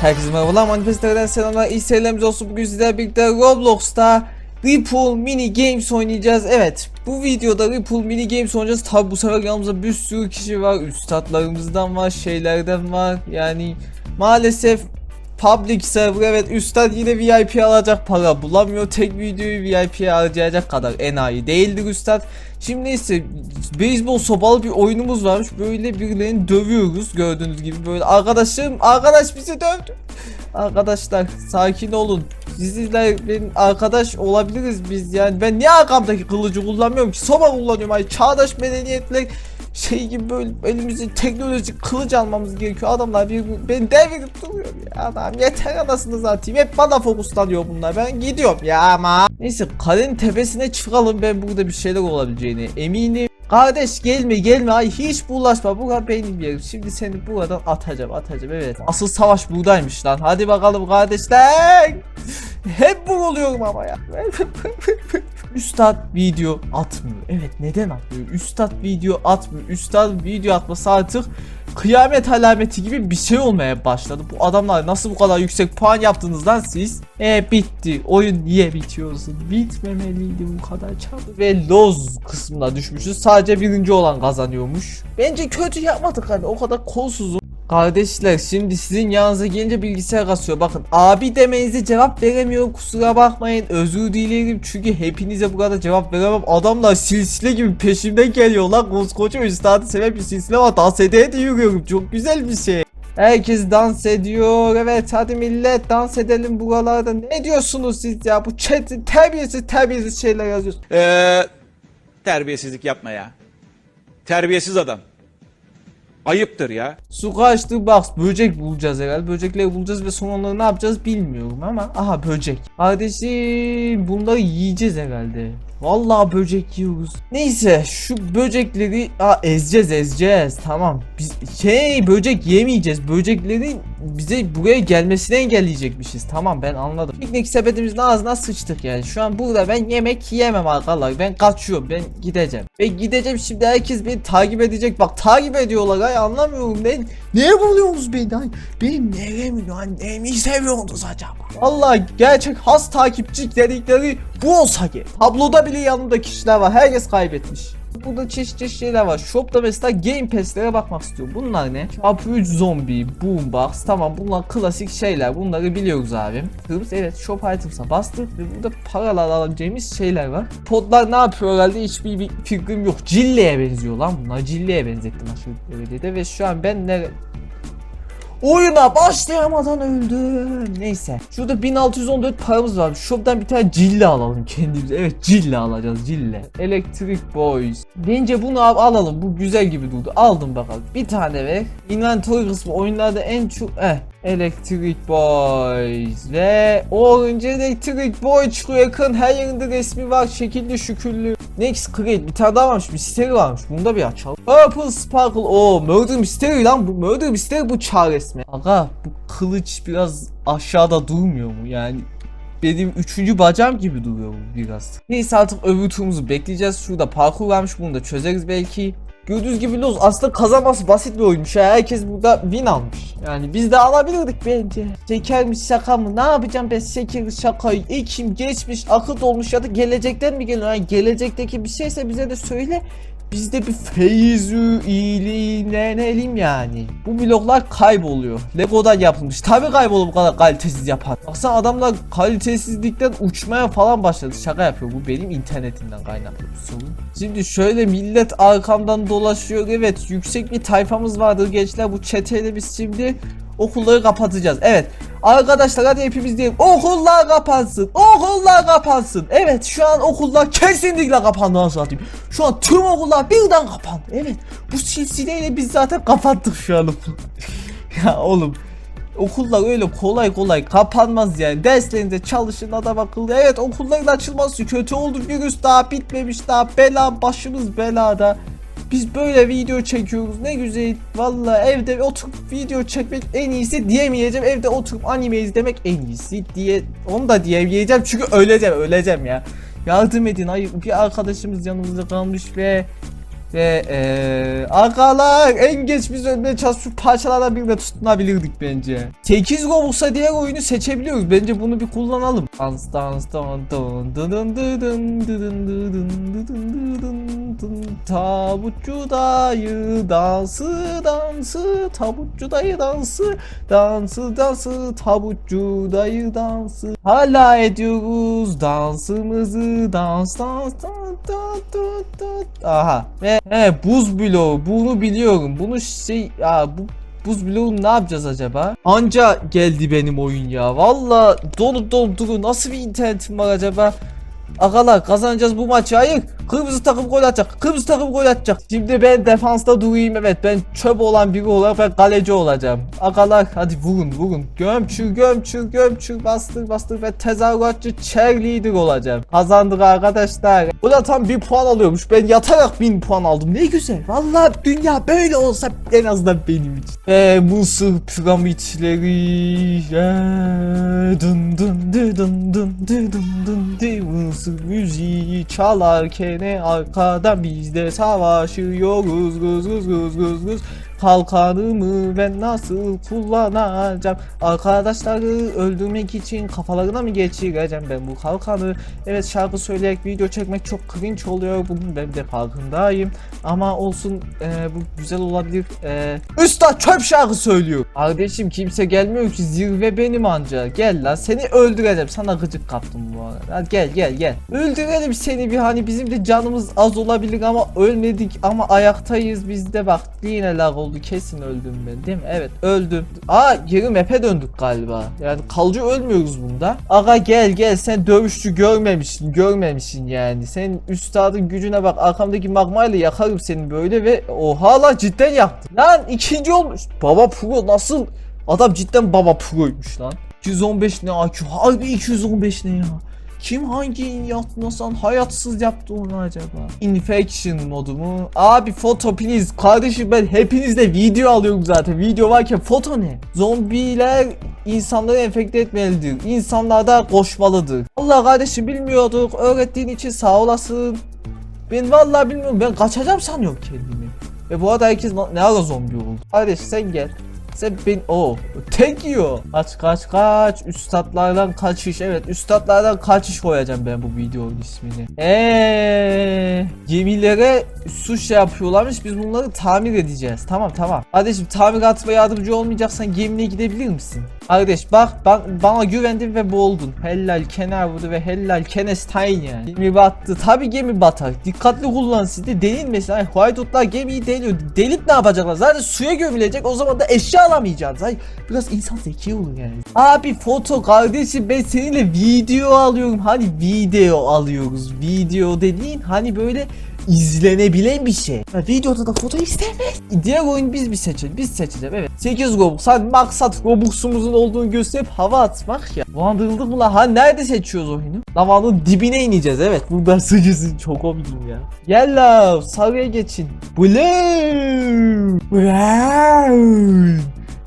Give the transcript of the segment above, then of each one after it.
Herkese merhabalar manifestlerden selamlar. İyi seyirlerimiz olsun. Bugün sizlerle birlikte Roblox'ta Ripple Mini Games oynayacağız. Evet bu videoda Ripple Mini Games oynayacağız. Tabi bu sefer yanımızda bir sürü kişi var. Üstadlarımızdan var şeylerden var. Yani maalesef Public server evet üstad yine VIP alacak para bulamıyor. Tek videoyu VIP'ye harcayacak kadar enayi değildir üstad Şimdi ise beyzbol sopalı bir oyunumuz varmış. Böyle birilerini dövüyoruz gördüğünüz gibi. Böyle arkadaşım arkadaş bizi dövdü. Arkadaşlar sakin olun. Sizler benim arkadaş olabiliriz biz yani. Ben niye arkamdaki kılıcı kullanmıyorum ki? Sopa kullanıyorum. Ay çağdaş medeniyetle şey gibi böyle elimizde teknolojik kılıç almamız gerekiyor. Adamlar bir beni devirip duruyor ya. Adam yeter anasını satayım. Hep bana fokuslanıyor bunlar. Ben gidiyorum ya ama. Neyse kalenin tepesine çıkalım. Ben burada bir şeyler olabileceğini eminim. Kardeş gelme gelme. Ay hiç bulaşma. Bu kadar benim yerim. Şimdi seni buradan atacağım atacağım. Evet asıl savaş buradaymış lan. Hadi bakalım kardeşler hep bu oluyorum ama ya Üstad video atmıyor. Evet neden atmıyor? Üstad video atmıyor. Üstad video atması artık kıyamet alameti gibi bir şey olmaya başladı. Bu adamlar nasıl bu kadar yüksek puan yaptınız lan siz? E bitti. Oyun niye bitiyorsun? Bitmemeliydi bu kadar çabuk. Ve Loz kısmına düşmüşüz. Sadece birinci olan kazanıyormuş. Bence kötü yapmadık hani o kadar kolsuzum. Kardeşler şimdi sizin yanınıza gelince bilgisayar kasıyor. Bakın abi demenize cevap veremiyorum kusura bakmayın. Özür dilerim çünkü hepinize bu kadar cevap veremem. Adamlar silsile gibi peşimden geliyor lan. Koskoca üstadı seven bir silsile var. Dans ede de yürüyorum. Çok güzel bir şey. Herkes dans ediyor. Evet hadi millet dans edelim buralarda. Ne diyorsunuz siz ya? Bu chat terbiyesiz terbiyesiz şeyler yazıyorsunuz. Ee, terbiyesizlik yapma ya. Terbiyesiz adam. Ayıptır ya. Su kaçtı bak böcek bulacağız herhalde. Böcekleri bulacağız ve son onları ne yapacağız bilmiyorum ama aha böcek. Kardeşim bunları yiyeceğiz herhalde. Vallahi böcek yiyoruz. Neyse şu böcekleri aa, ezeceğiz ezeceğiz. Tamam. Biz şey böcek yemeyeceğiz. Böceklerin bize buraya gelmesini engelleyecekmişiz. Tamam ben anladım. Piknik sepetimizin ağzına sıçtık yani. Şu an burada ben yemek yiyemem arkadaşlar. Ben kaçıyorum. Ben gideceğim. Ben gideceğim şimdi herkes beni takip edecek. Bak takip ediyorlar. Ay anlamıyorum ben. Niye buluyorsunuz beni? Ay, benim neremi lan neyimi seviyorsunuz acaba? Vallahi gerçek has takipçi dedikleri bu olsa gerek. Tabloda bile yanında kişiler var. Herkes kaybetmiş. Burada çeşit çeşit şeyler var. Shop'ta mesela Game Pass'lere bakmak istiyorum. Bunlar ne? Çarpı 3 zombi, boombox. Tamam bunlar klasik şeyler. Bunları biliyoruz abim. Kırmızı evet shop items'a bastık ve burada paralar alabileceğimiz şeyler var. Podlar ne yapıyor herhalde hiçbir bir fikrim yok. Cille'ye benziyor lan bunlar. Cille'ye benzettim aşırı derecede ve şu an ben ne Oyuna başlayamadan öldüm. Neyse. Şurada 1614 paramız var. Shop'tan bir tane cille alalım kendimize. Evet cille alacağız cille. Electric Boys. Bence bunu al alalım. Bu güzel gibi durdu. Aldım bakalım. Bir tane ver. Inventory kısmı oyunlarda en çok... Eh. Electric Boys ve Orange Electric Boy çıkıyor. Yakın her yerinde resmi var. Şekilli şükürlü. Next Create bir tane daha varmış. Mystery varmış. Bunu da bir açalım. Purple Sparkle. O Murder Mystery lan bu. Murder Mystery bu çağ resmi. Aga bu kılıç biraz aşağıda durmuyor mu? Yani benim üçüncü bacağım gibi duruyor bu biraz. Neyse artık öbür turumuzu bekleyeceğiz. Şurada parkur varmış. Bunu da çözeriz belki. Gördüğünüz gibi Loz aslında kazanması basit bir oyunmuş. Herkes burada win almış. Yani biz de alabilirdik bence. Şeker mi şaka mı? Ne yapacağım ben şeker şakayı? Ekim geçmiş, akıt olmuş ya da gelecekten mi geliyor? Yani gelecekteki bir şeyse bize de söyle. Biz de bir feyzü iyiliğinelim yani. Bu bloklar kayboluyor. Lego'dan yapılmış. Tabi kaybolur bu kadar kalitesiz yapan. Baksana adamlar kalitesizlikten uçmaya falan başladı. Şaka yapıyor. Bu benim internetimden kaynaklı bir sorun. Şimdi şöyle millet arkamdan dolaşıyor. Evet yüksek bir tayfamız vardır gençler. Bu çeteyle biz şimdi okulları kapatacağız. Evet. Arkadaşlar hadi hepimiz diyelim okullar kapansın. Okullar kapansın. Evet şu an okullar kesinlikle kapandı nasıl. Şu an tüm okullar birden kapandı. Evet. Bu silsileyle biz zaten kapattık şu an ya oğlum Okullar öyle kolay kolay kapanmaz yani. Derslerinize çalışın adam akıllı. Evet okulların açılması kötü oldu. Virüs daha bitmemiş daha bela başımız belada. Biz böyle video çekiyoruz ne güzel. Valla evde oturup video çekmek en iyisi diyemeyeceğim. Evde oturup anime izlemek en iyisi diye onu da diyemeyeceğim çünkü öleceğim öleceğim ya. Yardım edin hayır bir arkadaşımız yanımızda kalmış ve Ve eee agalar en geç biz önüne çalış şu parçalardan birine tutunabilirdik bence. 8 Robux'a diğer oyunu seçebiliyoruz. Bence bunu bir kullanalım. Dans dans dans dın dın tabutçu dayı dansı dansı tabutçu dayı dansı dansı dansı tabutçu dayı dansı hala ediyoruz dansımızı dans dans dans dans dans dans aha he, he buz bloğu bunu biliyorum bunu şey aa, bu buz bloğunu ne yapacağız acaba? Anca geldi benim oyun ya. Valla dolu dolu dolu nasıl bir internetim var acaba? Agalar kazanacağız bu maçı ayık. Kırmızı takım gol atacak. Kırmızı takım gol atacak. Şimdi ben defansta durayım. Evet ben çöp olan biri olarak ben kaleci olacağım. Agalar hadi vurun vurun. Gömçür gömçür gömçür bastır bastır ve tezahüratçı cheerleader olacağım. Kazandık arkadaşlar. Bu da tam bir puan alıyormuş. Ben yatarak bin puan aldım. Ne güzel. Vallahi dünya böyle olsa en azından benim için. Ve Mısır piramitleri. Ee, Dın dın dı dın dın dı dın dın dı. Mısır müziği çalarken ne arkada biz de savaşıyoruz. Guz guz guz guz guz Kalkanımı ben nasıl kullanacağım? Arkadaşları öldürmek için kafalarına mı geçireceğim ben bu kalkanı? Evet şarkı söyleyerek video çekmek çok cringe oluyor. Bunun ben de farkındayım. Ama olsun e, bu güzel olabilir. E, Üstad çöp şarkı söylüyor. Kardeşim kimse gelmiyor ki zirve benim anca. Gel lan seni öldüreceğim. Sana gıcık kaptım bu arada. Hadi gel gel gel. Öldürelim seni bir hani bizim de canımız az olabilir ama ölmedik ama ayaktayız biz de bak yine lag oldu kesin öldüm ben değil mi? Evet öldüm. Aa geri map'e döndük galiba. Yani kalıcı ölmüyoruz bunda. Aga gel gel sen dövüşçü görmemişsin görmemişsin yani. Sen üstadın gücüne bak arkamdaki magmayla yakarım seni böyle ve oha lan cidden yaktı. Lan ikinci olmuş. Baba pro nasıl? Adam cidden baba proymuş lan. 215 ne IQ? Harbi 215 ne ya? Kim hangi yapmasan hayatsız yaptı onu acaba? Infection modu mu? Abi foto please. Kardeşim ben hepinizle video alıyorum zaten. Video varken foto ne? Zombiler insanları enfekte etmelidir. İnsanlar da koşmalıdır. Allah kardeşim bilmiyorduk. Öğrettiğin için sağ olasın. Ben vallahi bilmiyorum. Ben kaçacağım sanıyorum kendimi. Ve bu arada herkes ne ara zombi oldu? Kardeş sen gel. Sen ben o tek yiyor. Kaç kaç kaç üstadlardan kaçış. Evet üstadlardan kaçış koyacağım ben bu videonun ismini. Eee gemilere su şey yapıyorlarmış. Biz bunları tamir edeceğiz. Tamam tamam. Kardeşim tamiratıma yardımcı olmayacaksan gemiye gidebilir misin? Kardeş bak bak bana güvendin ve boğuldun. Hellal kenar vurdu ve hellal kenestein yani. Gemi battı. Tabi gemi batar. Dikkatli kullan siz de delilmesin. Ay Whiteout'lar gemiyi deliyor. Delip ne yapacaklar? Zaten suya gömülecek. O zaman da eşya alamayacaksın. Ay biraz insan zeki olur yani. Abi foto kardeşim ben seninle video alıyorum. Hani video alıyoruz. Video dediğin hani böyle izlenebilen bir şey. Ya videoda da foto istemez. Diğer oyun biz bir seçelim. Biz seçeceğiz evet. 8 Robux. Hadi maksat Robux'umuzun olduğunu gösterip hava atmak ya. Dolandırıldık mı lan? Ha nerede seçiyoruz oyunu? Lavanın dibine ineceğiz evet. Buradan sıcısın çok komik ya. Gel la sarıya geçin. Blue. Brown.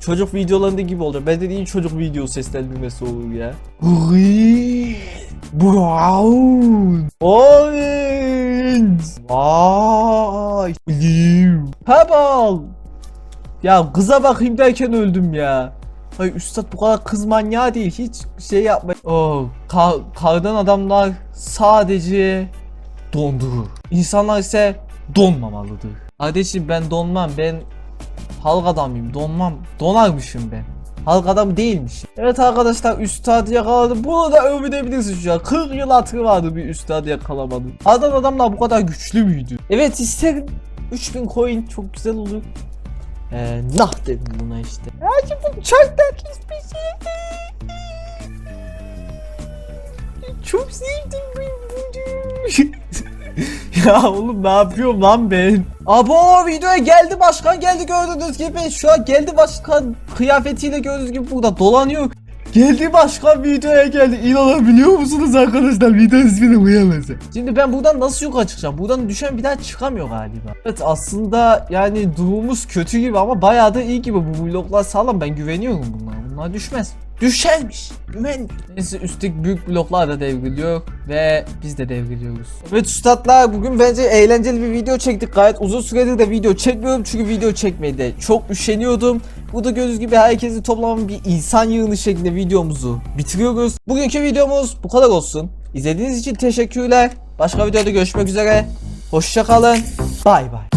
Çocuk videolarında gibi olacak. Ben dediğin çocuk video seslendirmesi olur ya. Green. Brown. Orange. Vay. Blue. Purple. Ya kıza bakayım derken öldüm ya. Ay üstad bu kadar kız manyağı değil. Hiç şey yapma. Oh, ka- kardan adamlar sadece dondurur. İnsanlar ise donmamalıdır. Kardeşim ben donmam. Ben halk adamıyım. Donmam. Donarmışım ben. Halk adam değilmişim. Evet arkadaşlar üstad yakaladı. Bunu da övünebilirsiniz şu an. 40 yıl hatırı vardı bir üstad yakalamadım. Adam adamlar bu kadar güçlü müydü? Evet isterim. 3000 coin çok güzel olur. Ee, nah dedim buna işte. Ya bu çok tatlış bir şey. Çok sevdim ben bunu. ya oğlum ne yapıyorum lan ben? Abo videoya geldi başkan geldi gördüğünüz gibi. Şu an geldi başkan kıyafetiyle gördüğünüz gibi burada dolanıyor. Geldi başkan videoya geldi. İnanabiliyor musunuz arkadaşlar? Video ismini uyanırsa. Şimdi ben buradan nasıl yukarı çıkacağım? Buradan düşen bir daha çıkamıyor galiba. Evet aslında yani durumumuz kötü gibi ama bayağı da iyi gibi. Bu vloglar sağlam ben güveniyorum bunlara. Bunlar düşmez. Düşermiş. Güven. Neyse üstteki büyük bloklar da devriliyor ve biz de devriliyoruz. Evet üstadlar bugün bence eğlenceli bir video çektik. Gayet uzun süredir de video çekmiyorum çünkü video çekmeye de çok üşeniyordum. Burada gördüğünüz gibi herkesi toplanan bir insan yığını şeklinde videomuzu bitiriyoruz. Bugünkü videomuz bu kadar olsun. İzlediğiniz için teşekkürler. Başka videoda görüşmek üzere. Hoşçakalın. Bay bay.